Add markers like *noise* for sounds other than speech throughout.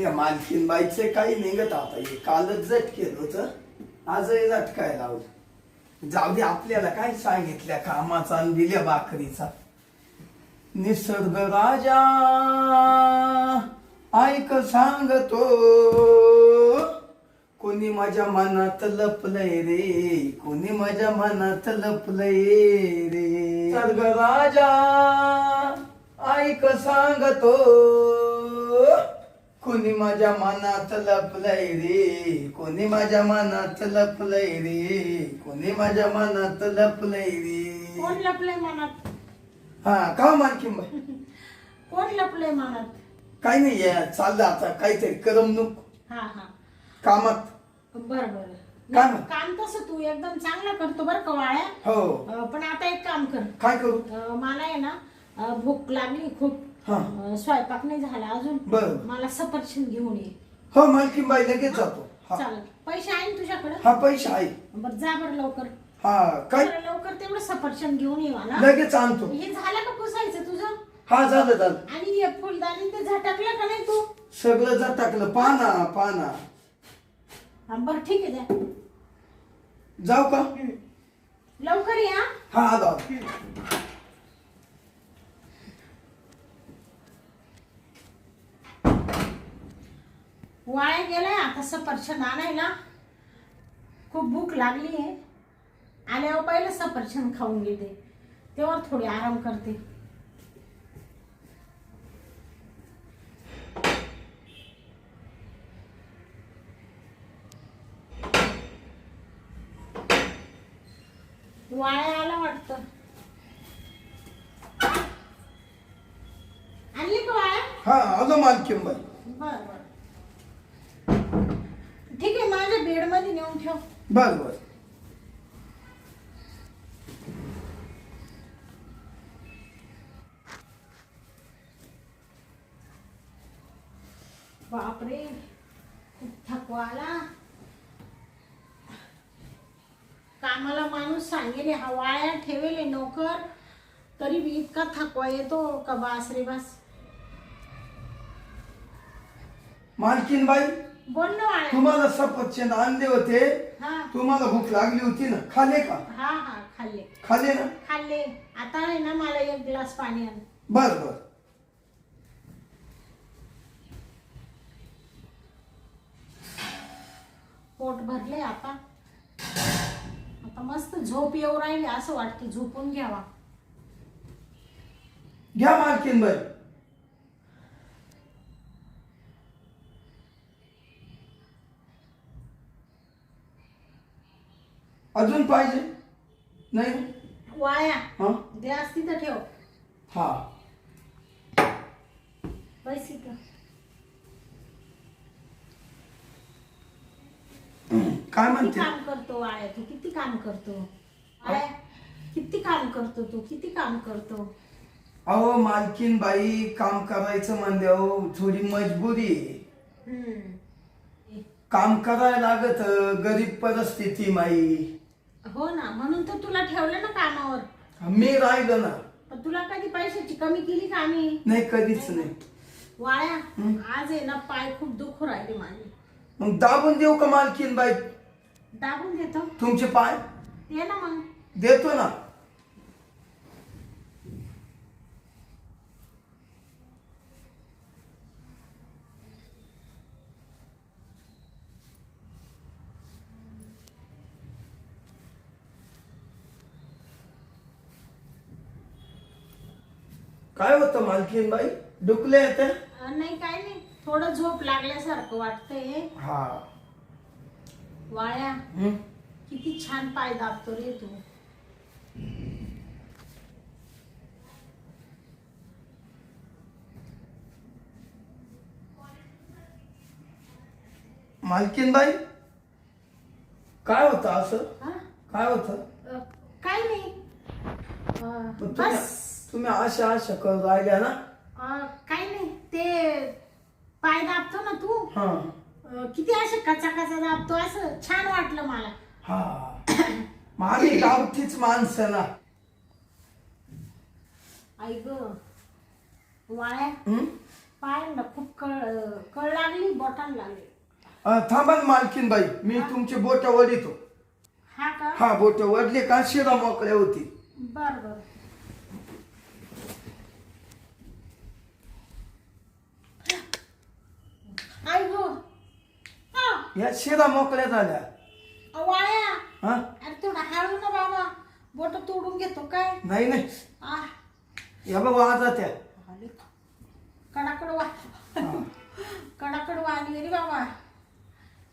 या मालकीन बाईचे काही निघत आता. हे कालच जट केलं होतं. आजही झटकाय लावलं. जाऊ दे आपल्याला काय सांगितल्या कामाचा आणि दिल्या बाकरीचा? निसर्ग राजा ऐक सांगतो. कोणी माझ्या मनात लपलय रे कोणी माझ्या मनात लपलय रे. निसर्ग राजा ऐक सांगतो. कोणी माझ्या मनात लपलय रे? कोणी माझ्या मनात लपलय रे? कोणी माझ्या मनात लपलय रे? कोण लपलंय मनात? हा का मालकीन बाई? *laughs* कोण लपलंय मनात? काही नाही या चाललं आता काहीतरी करमणूक. हा हा. कामात. बर बर. काय मग? काम तसं तू एकदम चांगलं करतो बरं का वाळ्या. हो. अं, पण आता एक काम कर. काय करू? अं, मला आहे ना अं, भूक लागली खूप. हा. अं, स्वयंपाक नाही झाला अजून. बरं. मला सफरचंद घेऊन ये. हो मालकीन बाई लगेच जातो. हा. चालेल. पैसे आहे ना तुझ्याकडे? हा पैसे आहे. बर जा बरं लवकर. हा काय? जरा लवकर तेवढं सफरचंद घेऊन ये मला लगेच आणतो. हे झालं का पुसायचं तुझं? हा झालं झालं. आणि हे फुलदाणी ते झटकलं का नाही तू? सगळं जा टाकलं पाना पाना. हा, बरं ठीक आहे जाऊ का? लवकर या हा. आलो आलो. वाया गेलाय. आता सफरचंद आणायला. खूप भूक लागली आहे. आल्यावर पहिलं सफरचंद खाऊन घेते. तेव्हा थोडी आराम करते. वाया आला वाटतं. आणली का वाया? हा आलो बाई. बर बर ठीक आहे माझ्या बेडमध्ये नेऊन ठेव. बर बर. बापरे खूप थकवा आला. कामाला माणूस सांगेल हा वाया ठेवेल नोकर तरी बी इतका थकवा येतो का बास रे बास? मालकीन बाई तुम्हाला सफरचंद आणले होते. हा. तुम्हाला भूक लागली होती ना. खाले का? हा हा खाल्ले. खाले ना? खाल्ले. आता आहे ना मला एक ग्लास पाणी आण. बर बर. पोट भरले आता. आता मस्त झोप येऊ राहिली असं वाटते झोपून घ्यावा. घ्या मालकीन बाई. अजून पाहिजे? नाही? वाया. हा? ग्लास तिथं ठेव. हा. काय किती म्हणते काम करतो वाळ्या तू? किती काम करतो? वाळ्या किती काम करतो तू? किती काम करतो? अहो मालकीन बाई काम करायचं म्हणल्यावर थोडी मजबुरी. आहे. हम्म. काम करायला लागत गरीब परिस्थिती माई. हो ना म्हणून तर तुला ठेवलं ना कामावर. मी राहिलो ना. पण तुला कधी पैशाची कमी केली का आम्ही? नाही कधीच नाही. हम्म. आज आहे ना पाय खूप दुखू राहिले माझे. मग दाबून देऊ का मालकीन बाई? दाबून देतो. तुमचे पाय? ये ना मग. देतो ना. काय होतं मालकीन बाई? डुकले येते नाही काय नाही. थोडं झोप लागल्यासारखं वाटतंय हा. वाळ्या हं? किती छान पाय दाबतो रे तू. मालकीन बाई? काय होतं असं? हा? काय होतं? अं, काय नाही. अं, बस. तुम्ही आशा आशा करून राहिल्या ना? अं, काय नाही. ते पाय दाबतो ना तू? हा. अं, किती असे कचा कचा दाबतो? असं छान वाटलं मला. हा. माझी गावठीच माणसं ना. आई ग वाळ्या. हं? पायांना खूप कळ कळ लागली बोटाला लागली. अं, थांबा ना मालकीनबाई. मी तुमचे बोट वडितो हा का? हा बोट वडले का? शिरा मोकळ्या होती. बर बर. हा या शिरा मोकळ्या झाल्या. वाळ्या हा? अरे थोडा हळू ना बाबा. बोट तोडून घेतो काय? नाही नाही. आ. या बघ वाजा त्या कडाकड वा. कडाकड वाली रे बाबा.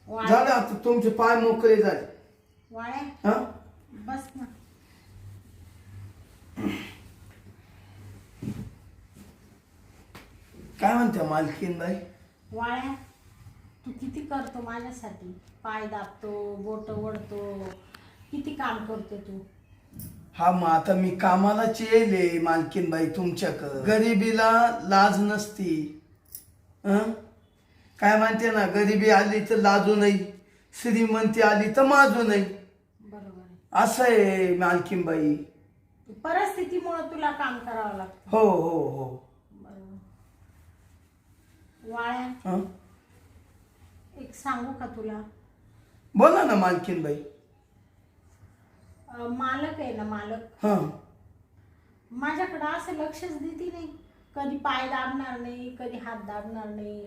वाळ्या झालं आता तुमचे पाय मोकळे झाले. वाळ्या हा? बस ना. काय म्हणते मालकीनबाई? वाळ्या तू किती करतो माझ्यासाठी? पाय दाबतो बोट ओढतो. किती काम करतो तू? हा मग आता मी कामालाच येले मालकीनबाई तुमच्याकडं. गरिबीला लाज नसती. हं? काय म्हणते ना गरिबी आली तर लाजू नाही श्रीमंती आली तर माजू नाही बरोबर आहे. असं आहे मालकीनबाई. परिस्थितीमुळे तुला काम करावं लागतं. हो हो हो. बरोबर. वाळ्या? हं? एक सांगू का तुला? बोला ना मालकीनबाई. अं, मालक आहे ना मालक. हं. माझ्याकडं असं लक्षच देते नाही. कधी पाय दाबणार नाही कधी हात दाबणार नाही.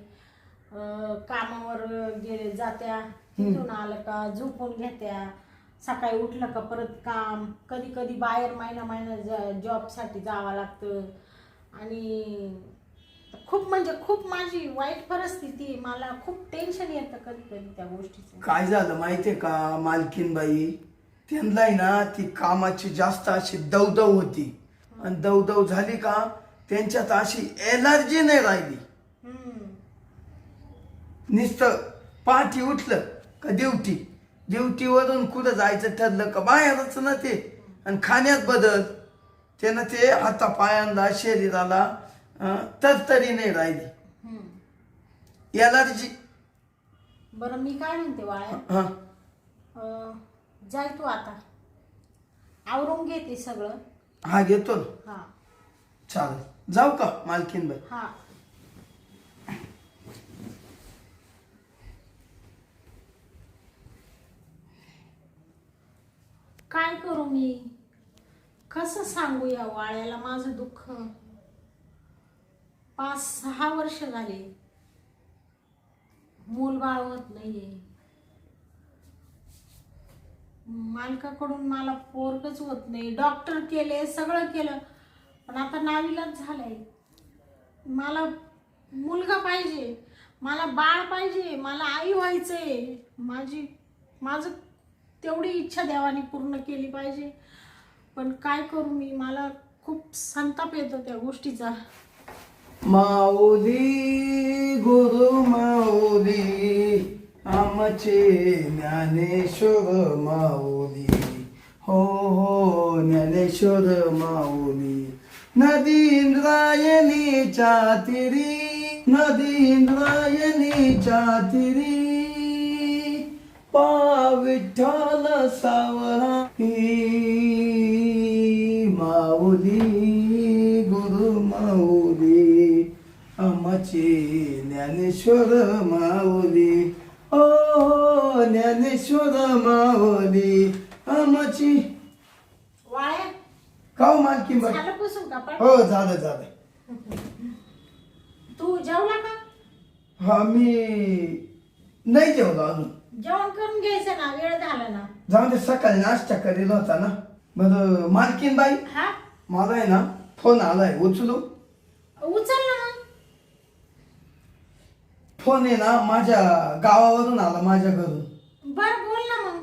अं, कामावर गेले जात्या तिथून आलं का झोपून घेत्या. सकाळी उठलं का परत काम. कधी कधी बाहेर महिना महिना जॉबसाठी जावं लागतं. आणि खूप म्हणजे खूप माझी वाईट परिस्थिती आहे. मला खूप टेन्शन येतं कधी कधी त्या गोष्टीचं. काय झालं माहितीये का मालकीनबाई? त्यांना आहे ना ती कामाची जास्त अशी दवदव होती. आणि दवदव झाली का त्यांच्यात अशी एनर्जी नाही राहिली. हम्म. नुसतं पाठी उठलं का ड्युटी. ड्युटीवरून कुठं जायचं ठरलं का बाहेरच ना ते. आणि खाण्यात बदल. त्यानं ते हातापायांना शरीराला अं, तरतरी नाही राहिली. हम्म. एलर्जी बरं मी काय म्हणते वाळ्या हा. अं, जाय तू आता. आवरून घे ते सगळं. हा घेतो ना. हा. चालेल. जाऊ का मालकीनबाई हा. काय करू मी? कसं सांगू या वाळ्याला माझं दुःख? पाच सहा वर्ष झाले. मूल बाळ होत नाहीये. मालकाकडून मला पोरगच होत नाही. डॉक्टर केले सगळं केलं. पण आता नावीलाच झालंय. मला मुलगा पाहिजे. मला बाळ पाहिजे. मला आई व्हायचंय. माझी माझं तेवढी इच्छा देवाने पूर्ण केली पाहिजे. पण काय करू मी? मला खूप संताप येतो त्या गोष्टीचा. माऊली गुरु माऊली आमचे ज्ञानेश्वर माऊली. हो हो ज्ञानेश्वर माऊली. नदी इंद्रायणीच्या तिरी नदी इंद्रायणीच्या तिरी. पा विठ्ठल सावरा ही माऊली. आमचे ज्ञानेश्वर माऊली. ओ ज्ञानेश्वर माऊली आमची काव मालकी बाई? झालं पुसून हो झालं झालं. तू जेवला का? हा मी नाही जेवलो अजून. जेवण करून घ्यायचं ना वेळ झाला ना. जाऊ दे सकाळी नाश्ता करेल होता ना. बरं मालकीन बाई हा? मला आहे ना फोन आलाय उचलू. उचल ना. फोन आहे ना माझ्या गावावरून आला माझ्या घरून. बर बोल ना मग.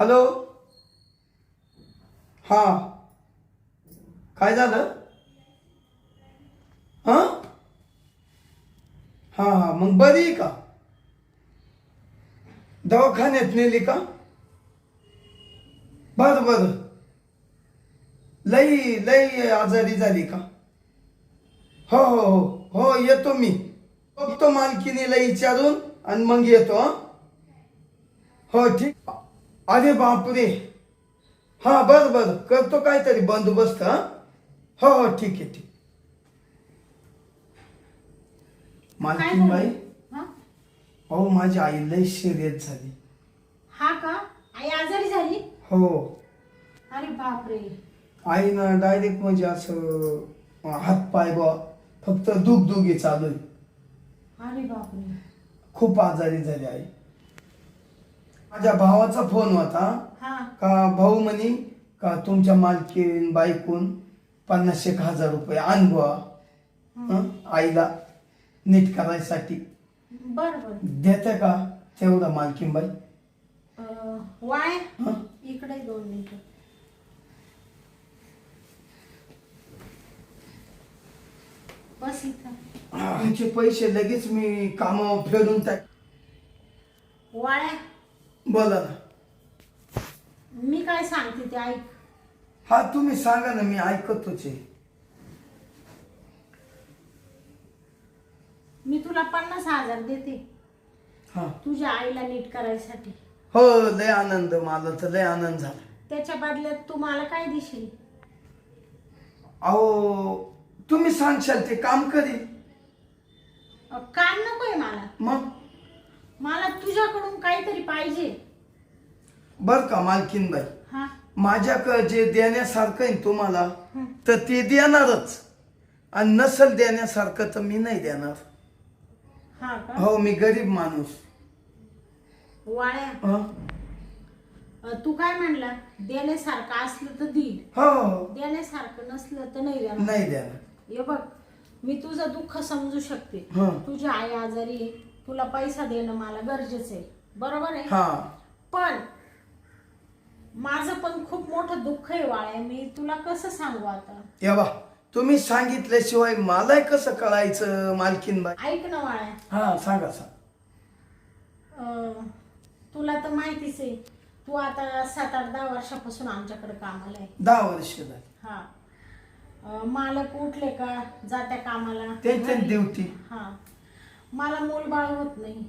हॅलो? हा. काय झालं? हा? हा हा. मग बरी आहे का? दवाखान्यात नेली का? बर बर. लई लई आजारी झाली का? हो हो हो. हो येतो मी. बघतो मालकीनीला विचारून आणि मग येतो हा? ठीक. अरे बापरे. हा बर बर. करतो काहीतरी बंदोबस्त हा? हो ठीक आहे ठीक. मालकीनबाई हा? अहो माझी आई लय शर्यत झाली. हा का? आई आजारी झाली? हो. अरे बापरे. आईनं डायरेक्ट म्हणजे असं हात पाय बा फक्त दुख दुखी चालू आहे. अरे बापरे. खूप आजारी झाली आई. माझ्या भावाचा फोन होता. हा. का भाऊ म्हणी का तुमच्या मालकीन बायकून पन्नास एक हजार रुपये हं? आईला नीट करायसाठी. बर बर देते का? तेवढा मालकीन बाई. अं, वाय. हं? इकडे दोन मिनिट. बस इथं. पैसे लगेच मी कामावर फेडून टाक. वाळ्या बोला ना मी काय सांगते ते ऐक. हा तुम्ही सांगा ना मी ऐकतोच आहे. मी तुला पन्नास हजार देते. हा. तुझ्या आईला नीट करायसाठी. हो लय आनंद मला तर लय आनंद झाला. त्याच्या बदल्यात तू मला काय देशील? अहो तुम्ही सांगशाल ते काम करीन अं, काम नकोय मला. मग? मला तुझ्याकडून काहीतरी पाहिजे. बर का मालकीन बाई हा. माझ्याकडे जे देण्यासारखं आहे तुम्हाला हं. तर ते देणारच. आणि नसल देण्यासारखं तर मी नाही देणार. हा का? हो मी गरीब माणूस. वाळ्या हं? अं, तू काय म्हणला? देण्यासारखं असलं तर देईल. हो हो. देण्यासारखं नसलं तर नाही देणार. नाही देणार. हे बघ मी तुझं दुःख समजू शकते. हं. तुझी आई आजारी आहे तुला पैसा देणं मला गरजेचं आहे. बरोबर आहे? हा. पण माझं पण खूप मोठं दुःख आहे वाळ्या मी तुला कसं सांगू आता? या बा तुम्ही सांगितल्याशिवाय मलाही कसं कळायचं मालकीन बाई ऐक ना वाळ्या हा सांगा सांग. अं, तुला तर माहितीच आहे तू आता सात आठ दहा वर्षापासून आमच्याकडे कामाला आहे. दहा वर्ष झाली. हा. अं, मालक उठले का? जात्या कामाला. त्यांच्या घरी. ड्युटी. हा. मला मूलबाळ होत नाही.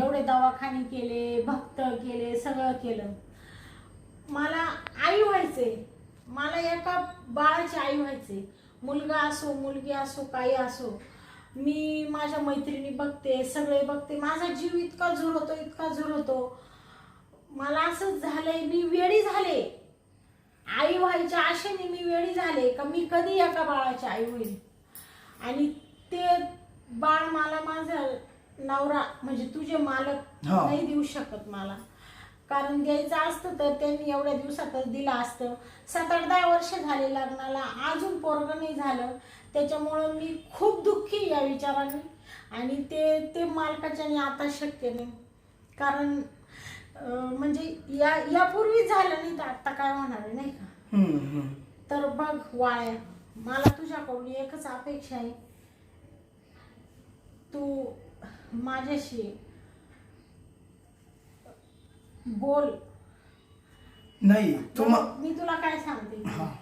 एवढे दवाखाने केले भक्त केले सगळं केलं. मला आई व्हायचे. मला एका बाळाची आई व्हायचे. मुलगा असो मुलगी असो काही असो. मी माझ्या मैत्रिणी बघते सगळे बघते. माझा जीव इतका झुरतो इतका झुरतो. मला असं झालंय मी वेळी झाले. आई व्हायच्या आशेने मी वेळी झाले का मी कधी एका बाळाची आई होईल आणि ते बाळ मला माझा नवरा म्हणजे तुझे मालक हा. नाही देऊ शकत मला. कारण द्यायचं असतं तर त्यांनी एवढ्या दिवसातच दिलं असतं. सात आठ दहा वर्ष झाले लग्नाला. अजून पोरग नाही झालं. त्याच्यामुळं मी खूप दुःखी या विचाराने. आणि ते ते मालकाच्याने आता शक्य नाही. कारण म्हणजे या यापूर्वी झालं नाही तर आता काय होणार आहे नाही का? हम्म, हम्म. तर बघ वाळ्या मला तुझ्याकडून एकच अपेक्षा आहे. तू माझ्याशी बोल. नाही तुम्हा मी तुला काय सांगते? हा.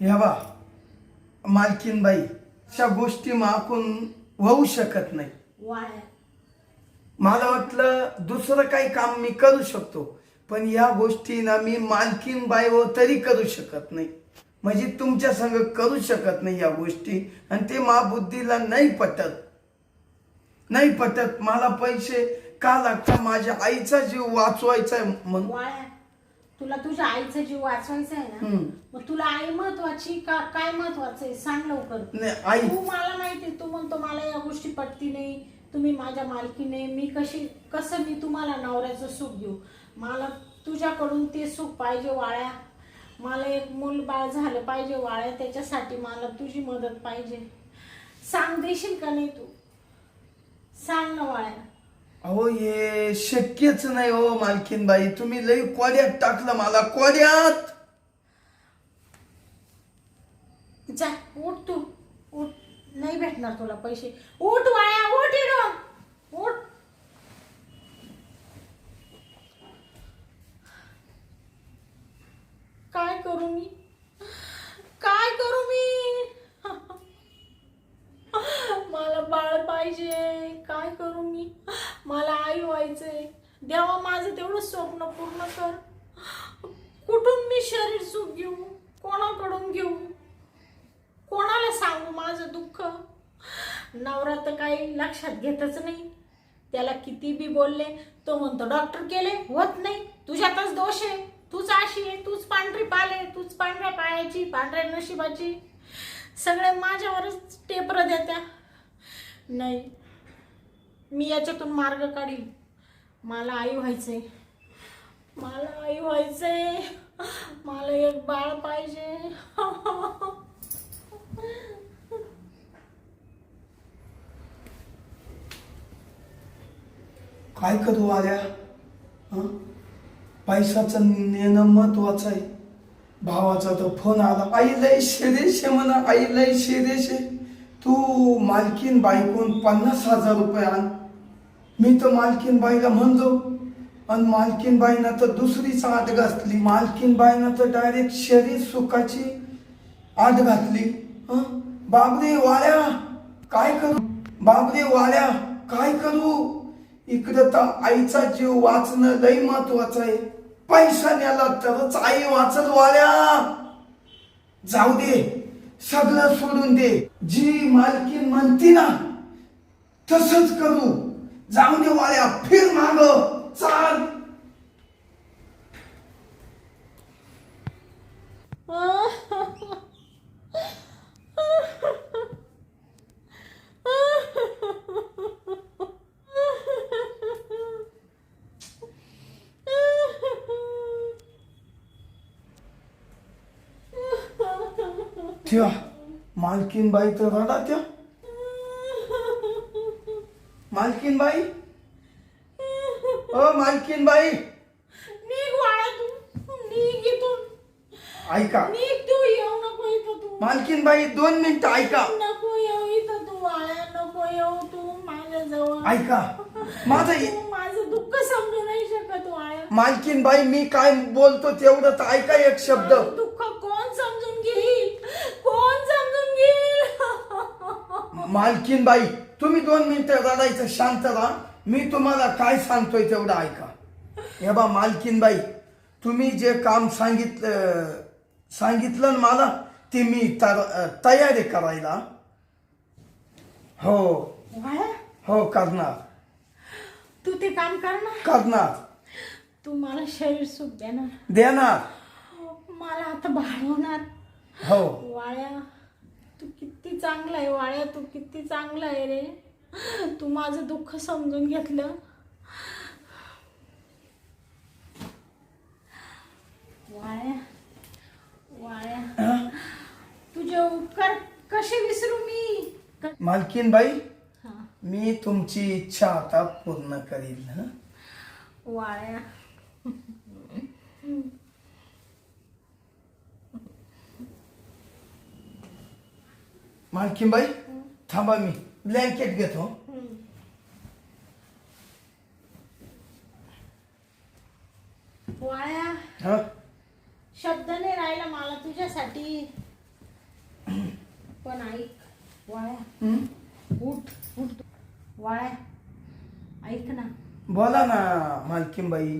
या बा मालकीन बाई अशा गोष्टी माकून होऊ शकत नाही. मला वाटलं दुसरं काही काम मी करू शकतो पण या गोष्टी ना मी मालकीन बाईवर तरी करू शकत नाही. म्हणजे तुमच्या संग करू शकत नाही या गोष्टी आणि ते मा बुद्धीला नाही पटत. नाही पटत मला पैसे का लागतात? माझ्या आईचा जीव वाचवायचा आहे म्हणून तुला तुझ्या आईचा जीव वाचवायचा आहे ना हम्म. मग तुला आई महत्वाची का काय महत्वाचं आहे? सांग लवकर. नाही, आई. तू मला माहिती तू म्हणतो मला या गोष्टी पटती नाही तुम्ही माझ्या मालकीने मी कशी कसं मी तुम्हाला नवऱ्याचं सुख देऊ? मला तुझ्याकडून ते सुख पाहिजे वाळ्या. मला एक मूल बाळ झालं पाहिजे वाळ्या त्याच्यासाठी मला तुझी मदत पाहिजे. सांग देशील का नाही तू? सांग ना वाळ्या. अहो हे शक्यच नाही हो मालकीनबाई. तुम्ही लई कोड्यात टाकलं मला कोड्यात! जा उठ तू. उठ. नाही भेटणार तुला पैसे. उठ वाया उठ इडून उठ. काय करू मी? काय करू मी? *laughs* मला बाळ पाहिजे. काय करू मी? मला आई व्हायचंय. देवा माझं तेवढं स्वप्न पूर्ण कर. कुठून मी शरीर सुख घेऊ? कोणाकडून घेऊ? कोणाला सांगू माझं दुःख? नवरा तर काही लक्षात घेतच नाही. त्याला किती बी बोलले तो म्हणतो डॉक्टर केले होत नाही. तुझ्यातच दोष आहे. तूच अशी आहे तूच पांढरी पाले तूच पांढऱ्या पायाची पांढऱ्या नशिबाची. सगळे माझ्यावरच टेपर देत्या. नाही. मी याच्यातून मार्ग काढील मला आई व्हायचंय. मला आई व्हायचंय. मला एक बाळ पाहिजे. काय करू आल्या? पैशाचं नेणं महत्वाचं आहे. भावाचा तो फोन आला. आई लय शिरेश म्हणा आई लय शिरेशे तू मालकीन बायकून पन्नास हजार रुपये आण. मी तर मालकीनबाईला म्हणलो आणि मालकीनबाईनं तर दुसरीच आत घातली. मालकीनबाईनं तर डायरेक्ट शरीर सुखाची आत घातली. बाबरे वाड्या काय करू? बाबरे वाड्या काय करू? इकडं तर आईचा जीव वाचणं लई महत्वाचं आहे. पैसा नेला तरच आई वाचत वाल्या जाऊ दे सगळं सोडून दे. जी मालकीन म्हणती ना तसंच करू. जाऊ दे वाड्या फिर माग चाल त्या मालकीन बाई तर रडा त्या मालकीन बाई ओ मालकीन बाई निघ वाळा तू. निघ इथून. ऐका. निघ तू येऊ नको इथं तू. मालकीन बाई दोन मिनिटं ऐका. नको येऊ इथं तू वाळ्या नको येऊ तू माझ्या जवळ. ऐका. माझं तू माझं दुःख समजू नाही शकत वाळ्या. मालकीन बाई मी काय बोलतो तेवढं तर ऐका एक शब्द. माझं दुःख कोण समजून घेईल? कोण समजून घेईल? मालकीन बाई तुम्ही दोन मिनिटं रडायचं शांत राहा. मी तुम्हाला काय सांगतोय तेवढं ऐका. हे बा मालकीन बाई तुम्ही जे काम सांगितलं सांगितलं मला ते मी तयारी करायला. हो. हो करणार. तू ते काम कर ना. करणार. तू मला शरीर सुख देणार. देणार. मला आता बाळ होणार हो. वाळ्या. तू किती चांगला आहे वाळ्या तू किती चांगला आहे रे. तू माझं दुःख समजून घेतलं. वाळ्या वाळ्या? तुझे उपकार कसे विसरू मी? मालकीन बाई हा, मी तुमची इच्छा आता पूर्ण करील हं? वाळ्या मालकीन बाई थांबा मी ब्लँकेट घेतो वाळ्या हा शब्द नाही राहिला मला तुझ्यासाठी. पण ऐक वाळ्या हं? उठ उठ तू. वाळ्या ऐक ना. बोला ना मालकीन बाई.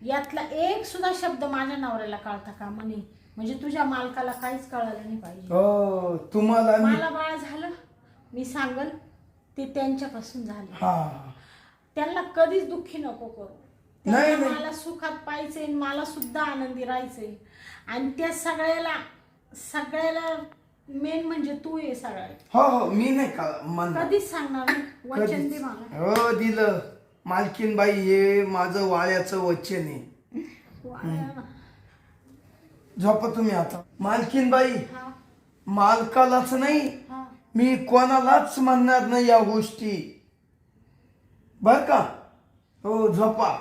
यातला एक सुद्धा शब्द माझ्या नवऱ्याला कळता का म्हणे म्हणजे तुझ्या मालकाला काहीच कळालं नाही पाहिजे. हो तुम्हाला मी मला बाळ झालं मी सांगल ते त्यांच्यापासून झालं. हा. त्यांना कधीच दुःखी नको करू. नाही, त्यांना नाही. मला सुखात पाहिजे मला सुद्धा आनंदी राहायचंय. आणि त्या सगळ्याला सगळ्याला मेन म्हणजे तू ये सगळ्यात हो हो मी नाही का कधीच सांगणार नाही. वचन दे. मला. हो दिलं. मालकीन बाई हे माझं वाळ्याचं वचन आहे. वाळ्या. झोपा तुम्ही आता. मालकीन बाई हा. मालकालाच नाही हा. मी कोणालाच म्हणणार नाही या गोष्टी. बर का? हो झोपा.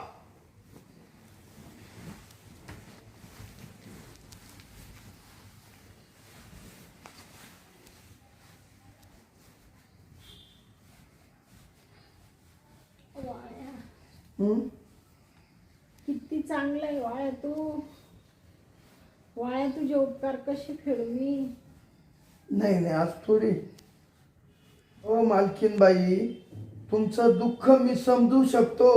वाळ्या हं? किती चांगलं आहे वाळ्या तू. वाळ्या तुझे उपकार कसे फेडवी नाही नाही आज थोडी. हो मालकीनबाई तुमचं दुःख मी समजू शकतो.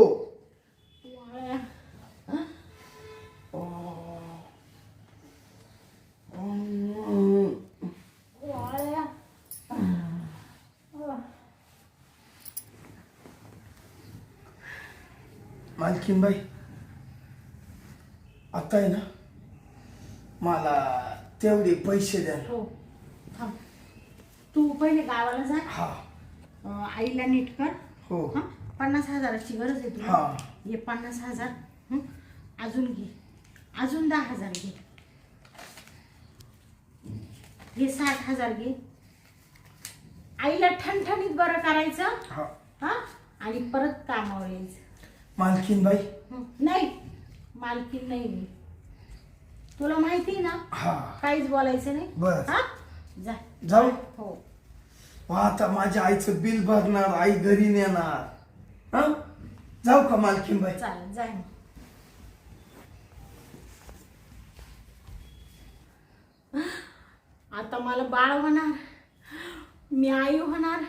मालकीन बाई आता आहे ना? तेवढे पैसे द्या. हो थांब. तू पहिले गावाला जा. हा. अं, आईला नीट कर. हो. हं? पन्नास हजाराची गरज आहे हा. तुला. हे. पन्नास हजार हं? अजून घे. अजून दहा हजार घे. हे साठ हजार घे. आईला ठणठणीत बरं करायचं. हा. हा? आणि परत कामावर यायचं. मालकीनबाई हं? नाही मालकीन नाही मी. तुला माहिती आहे ना? हा. काहीच बोलायचं नाही. बरं. हा? जा. जाऊ. हो. मग आता माझ्या आईचं बिल भरणार आई घरी नेणार. हा? जाऊ का मालकीनबाई चालेल जाय मग आता मला बाळ होणार. मी आई होणार.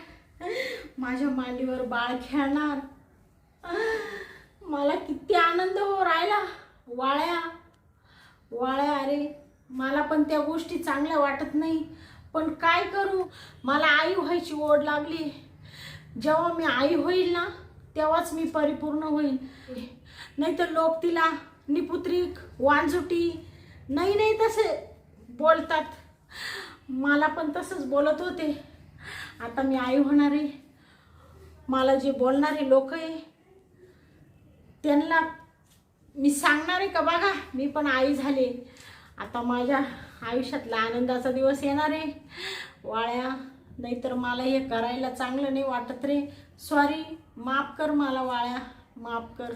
माझ्या मांडीवर बाळ खेळणार. मला किती आनंद हो राहिला. वाळ्या. वाळ्या अरे मला पण त्या गोष्टी चांगल्या वाटत नाही. पण काय करू? मला आई व्हायची ओढ लागली. जेव्हा मी आई होईल ना तेव्हाच मी परिपूर्ण होईल. नाही तर लोक तिला निपुत्रिक वांजुटी नाही नाही तसे बोलतात. मला पण तसंच बोलत होते. आता मी आई होणार. आहे मला जे बोलणारे लोक आहे त्यांना मी सांगणार आहे का? बघा मी पण आई झाले. आता माझ्या आयुष्यातला आनंदाचा दिवस येणार आहे. वाळ्या नाहीतर मला हे करायला चांगलं नाही वाटत रे. सॉरी माफ कर मला वाळ्या माफ कर.